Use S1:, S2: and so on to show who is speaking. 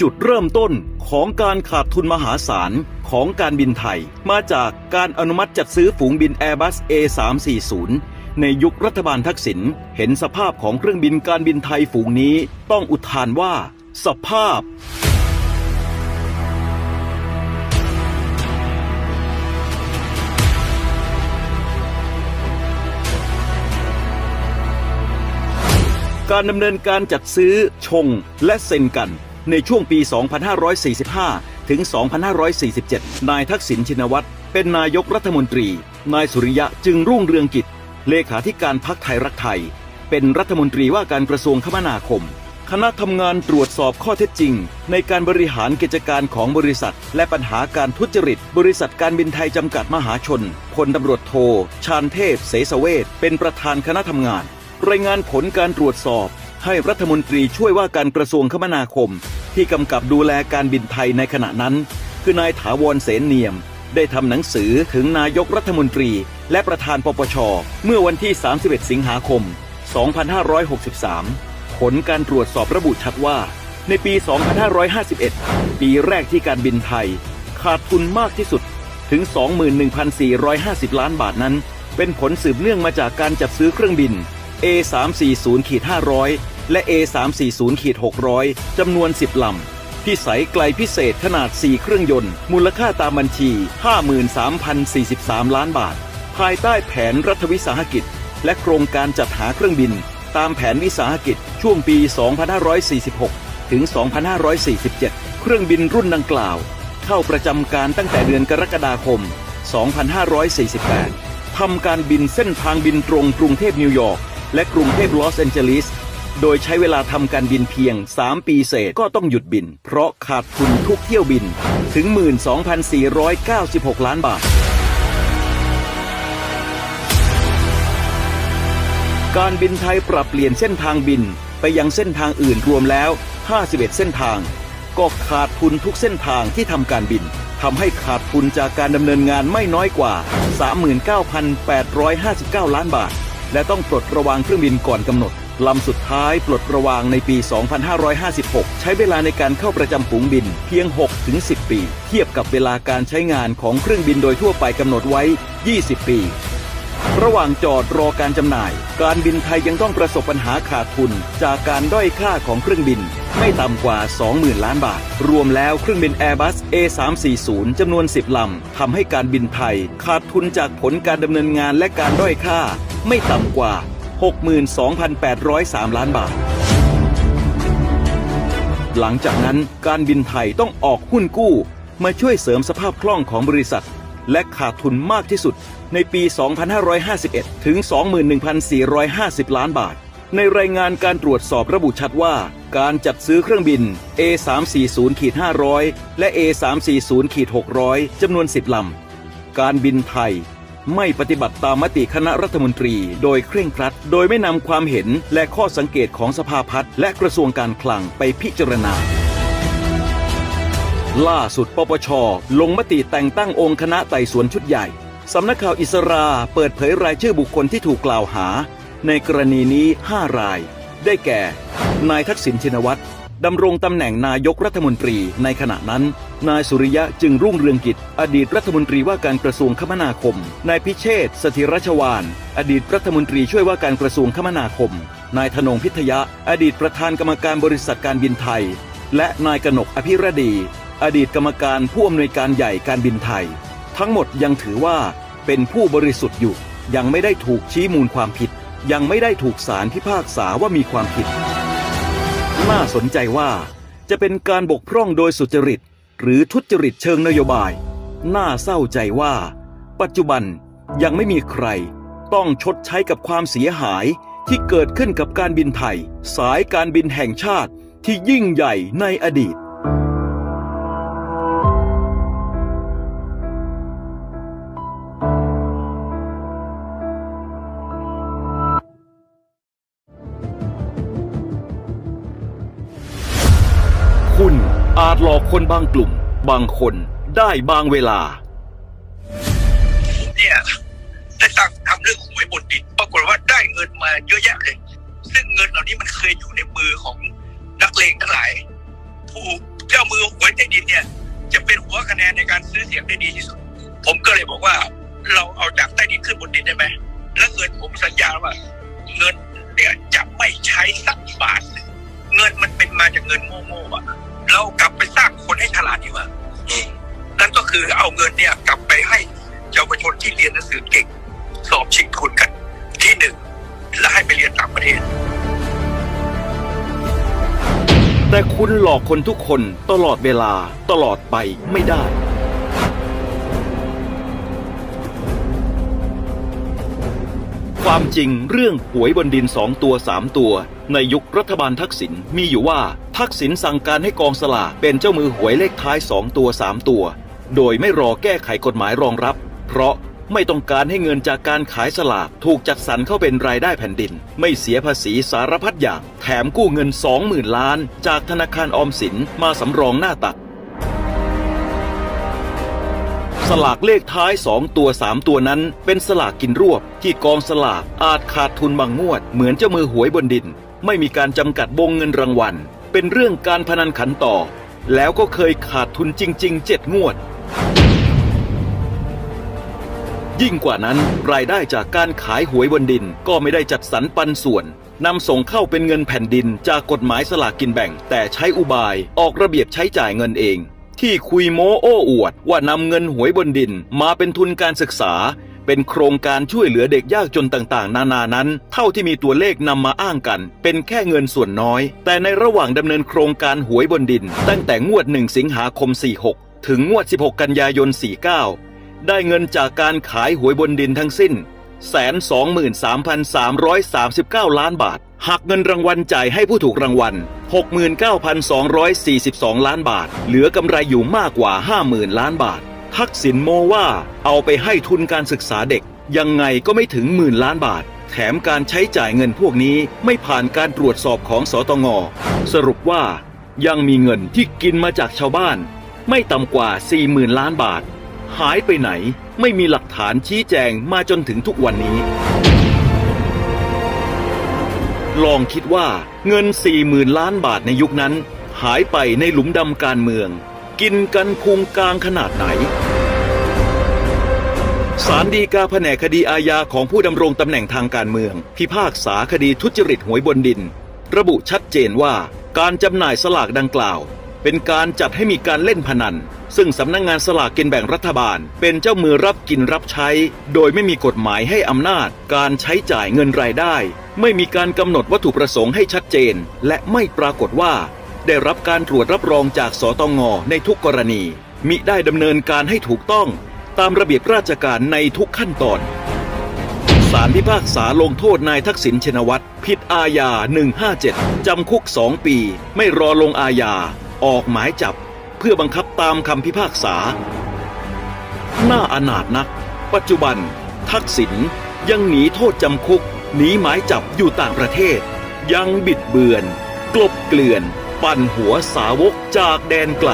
S1: จุดเริ่มต้นของการขาดทุนมหาศาลของการบินไทย มาจากการอนุมัติจัดซื้อฝูงบิน Airbus A340 ในยุครัฐบาลทักษิณเห็นสภาพของเครื่องบินการบินไทยฝูงนี้ต้องอุทานว่า สภาพ การดำเนินการจัดซื้อชงและเซ็นกัน ในช่วงปี 2545 ถึง 2547 นายทักษิณชินวัตรเป็นนายกรัฐมนตรี นายสุริยะจึงรุ่งเรืองกิจ เลขาธิการพักไทยรักไทย เป็นรัฐมนตรีว่าการกระทรวงคมนาคม คณะทำงานตรวจสอบข้อเท็จจริง ในการบริหารกิจการของบริษัท และปัญหาการทุจริต บริษัทการบินไทยจำกัดมหาชนพลตำรวจโท ชาญเทพ เสสเวทเป็นประธานคณะทำงาน รายงานผลการตรวจสอบ ให้รัฐมนตรีช่วยว่าการกระทรวงคมนาคม ที่กำกับดูแลการบินไทยในขณะนั้น คือนายถาวรเสนเนียม ได้ทำหนังสือถึงนายกรัฐมนตรี และประธานปปช เมื่อวันที่ 31 สิงหาคม 2563 ผลการตรวจสอบระบุชัดว่า ในปี 2551 ปีแรกที่การบินไทย ขาดทุนมากที่สุดถึง 21,450 ล้านบาทนั้น เป็นผลสืบเนื่องมาจากการจัดซื้อเครื่องบิน A340-500 และ A340-600 จำนวน 10 ลำ ที่ใสไกลพิเศษขนาด 4 เครื่องยนต์ มูลค่าตามบัญชี 53,043 ล้านบาท ภายใต้แผนรัฐวิสาหกิจ และโครงการจัดหาเครื่องบิน ตามแผนวิสาหกิจช่วงปี 2546 ถึง 2547 เครื่องบินรุ่นดังกล่าว เข้าประจำการตั้งแต่เดือนกรกฎาคม 2548ทำการบินเส้นทางบินตรงกรุงเทพนิวยอร์กและกรุงเทพลอสแอนเจลิส โดยใช้เวลาทำการบินเพียง 3 ปีเศษก็ต้องหยุดบิน เพราะขาดทุนทุกเที่ยวบินถึง 12,496 ล้านบาท การบินไทยปรับเปลี่ยนเส้นทางบินไปยังเส้นทางอื่นรวมแล้ว 51 เส้นทาง ก็ขาดทุนทุกเส้นทางที่ทำการบินทำให้ขาดทุนจากการดำเนินงานไม่น้อยกว่า 39,859 ล้านบาท และต้องปลดระวางเครื่องบินก่อนกำหนด ลำสุดท้ายปลดระวางในปี 2556 ใช้เวลาในการเข้าประจำฝูงบินเพียง 6-10 ปี เทียบกับเวลาการใช้งานของเครื่องบินโดยทั่วไปกำหนดไว้ 20 ปี ระหว่างจอดรอการจำหน่าย การบินไทยยังต้องประสบปัญหาขาดทุน จากการด้อยค่าของเครื่องบิน ไม่ต่ำกว่า 20,000 ล้านบาท รวมแล้วเครื่องบิน Airbus A340 จำนวน 10 ลำทำให้การบินไทย ขาดทุนจากผลการดำเนินงานและการด้อยค่า ไม่ต่ำกว่า 62,803 ล้านบาท หลังจากนั้นการบินไทยต้องออกหุ้นกู้ มาช่วยเสริมสภาพคล่องของบริษัท และขาดทุนมากที่สุดในปี 2551 ถึง 21,450 ล้านบาท ในรายงานการตรวจสอบระบุชัดว่า การจัดซื้อเครื่องบิน A340-500 และ A340-600 จำนวน 10 ลำ การบินไทย ไม่ปฏิบัติตามมติคณะรัฐมนตรี โดยเคร่งครัด โดยไม่นำความเห็นและข้อสังเกตของสภาพัฒน์และกระทรวงการคลังไปพิจารณา ล่าสุดปปช ลงมติแต่งตั้งองค์คณะไต่สวนชุดใหญ่ สำนักข่าวอิสราเปิดเผยรายชื่อบุคคลที่ถูกกล่าวหา ในกรณีนี้ 5 ราย ได้แก่ นายทักษิณชินวัตร ดำรงตำแหน่งนายกรัฐมนตรีในขณะนั้น นายสุริยะจึงรุ่งเรืองกิจ อดีตรัฐมนตรีว่าการกระทรวงคมนาคม นายพิเชษสถิรชวานอดีตรัฐมนตรีช่วยว่าการกระทรวงคมนาคม นายธนงพิทยะ อดีตประธานกรรมการบริษัทการบินไทย และนายกนกอภิรดี อดีตกรรมการผู้อำนวยการใหญ่การบินไทย ทั้งหมดยังถือว่าเป็นผู้บริสุทธิ์อยู่ ยังไม่ได้ถูกชี้มูลความผิด ยังไม่ได้ถูกศาลพิพากษาว่ามีความผิด น่าสนใจว่า จะเป็นการบกพร่องโดยสุจริต หรือทุจริตเชิงนโยบาย น่าเศร้าใจว่า ปัจจุบันยังไม่มีใคร ต้องชดใช้กับความเสียหายที่เกิดขึ้นกับการบินไทย สายการบินแห่งชาติที่ยิ่งใหญ่ในอดีต คนบางกลุ่ม บางคนได้บางเวลา
S2: เนี่ยได้ตั้งทำเรื่องหวยบนดินปรากฏว่าได้เงินมาเยอะแยะเลย ซึ่งเงินเหล่านี้มันเคยอยู่ในมือของนักเลงทั้งหลาย ผู้เจ้ามือหวยใต้ดินเนี่ย จะเป็นหัวคะแนนในการซื้อเสียงได้ดีที่สุด ผมก็เลยบอกว่า เราเอาจากใต้ดินขึ้นบนดินได้ไหมแล้วเงินผมสัญญาว่า เงินเนี่ยจะไม่ใช้สักบาท เงินมันเป็นมาจากเงินโง่ๆอะเรากลับไป ฉลาดดีกว่านั่นก็คือเอาเงินเนี่ยกลับไปให้เยาวชนที่เรียนหนังสือเก่ง สอบชิงทุนกันที่หนึ่งและให้ไปเรียนต่างประเทศ
S1: แต่คุณหลอกคนทุกคนตลอดเวลาตลอดไปไม่ได้ ความจริงเรื่องหวยบนดินสองตัวสามตัว ในยุครัฐบาลทักษิณมีอยู่ว่าทักษิณสั่งการให้กองสลากเป็นเจ้ามือหวยเลขท้ายสองตัวสามตัว โดยไม่รอแก้ไขกฎหมายรองรับ เพราะไม่ต้องการให้เงินจากการขายสลากถูกจัดสรรเข้าเป็นรายได้แผ่นดิน ไม่เสียภาษีสารพัดอย่าง แถมกู้เงิน 20,000 ล้าน จากธนาคารออมสินมาสำรองหน้าตัก สลากเลขท้าย 2 ตัว 3 ตัวนั้น เป็นสลากกินรวบ ที่กองสลากอาจขาดทุนบางงวด เหมือนเจ้ามือหวยบนดิน ไม่มีการจำกัดวงเงินรางวัล เป็นเรื่องการพนันขันต่อ แล้วก็เคยขาดทุนจริง ๆ 7 งวด ยิ่งกว่านั้นรายได้จากการขายหวยบนดินก็ไม่ได้จัดสรรปันส่วนนำส่งเข้าเป็นเงินแผ่นดินจากกฎหมายสลากกินแบ่ง แต่ใช้อุบายออกระเบียบใช้จ่ายเงินเอง ที่คุยโม้โอ้อวด ว่านำเงินหวยบนดินมาเป็นทุนการศึกษา เป็นโครงการช่วยเหลือเด็กยากจนต่างๆ นานานั้น เท่าที่มีตัวเลขนำมาอ้างกัน เป็นแค่เงินส่วนน้อย แต่ในระหว่างดำเนินโครงการหวยบนดิน ตั้งแต่งวด 1 สิงหาคม 46 ถึงงวด 16 กันยายน 49 ได้เงินจากการขายหวยบนดินทั้งสิ้น 123,339 ล้านบาท หักเงินรางวัลจ่ายให้ผู้ถูกรางวัล 69,242 ล้านบาท เหลือกำไรอยู่มากกว่า 50,000 ล้านบาท ทักษิณโมว่าเอาไปให้ทุนการศึกษาเด็ก ยังไงก็ไม่ถึงหมื่นล้านบาท แถมการใช้จ่ายเงินพวกนี้ไม่ผ่านการตรวจสอบของสตงสรุปว่า ยังมีเงินที่กินมาจากชาวบ้าน ไม่ต่ำกว่า 40,000 ล้านบาท หายไปไหนไม่มีหลักฐานชี้แจงมาจนถึงทุกวันนี้ ลองคิดว่าเงิน40,000ล้านบาทในยุคนั้น หายไปในหลุมดำการเมือง กินกันพุงกลางขนาดไหนสารดีกาแผนกคดีอาญาของผู้ดำรงตำแหน่งทางการเมือง พิพากษาคดีทุจริตหวยบนดิน ระบุชัดเจนว่าการจำหน่ายสลากดังกล่าว เป็นการจัดให้มีการเล่นพนัน ซึ่งสำนักงงานสลากกินแบ่งรัฐบาล เป็นเจ้ามือรับกินรับใช้ โดยไม่มีกฎหมายให้อำนาจ การใช้จ่ายเงินรายได้ ไม่มีการกำหนดวัตถุประสงค์ให้ชัดเจน และไม่ปรากฏว่า ได้รับการตรวจรับรองจากสตงในทุกกรณี มิได้ดำเนินการให้ถูกต้อง ตามระเบียบราชการในทุกขั้นตอนศาลพิพากษาลงโทษนายทักษิณชินวัตรผิดอาญา 157 จำคุก 2 ปี ไม่รอลงอาญา ออกหมายจับเพื่อบังคับตามคำพิพากษา หน้าอนาถนัก ปัจจุบัน ทักษิณยังหนีโทษจำคุก หนีหมายจับอยู่ต่างประเทศ ยังบิดเบือน กลบเกลื่อน ปั่นหัวสาวกจากแดนไกล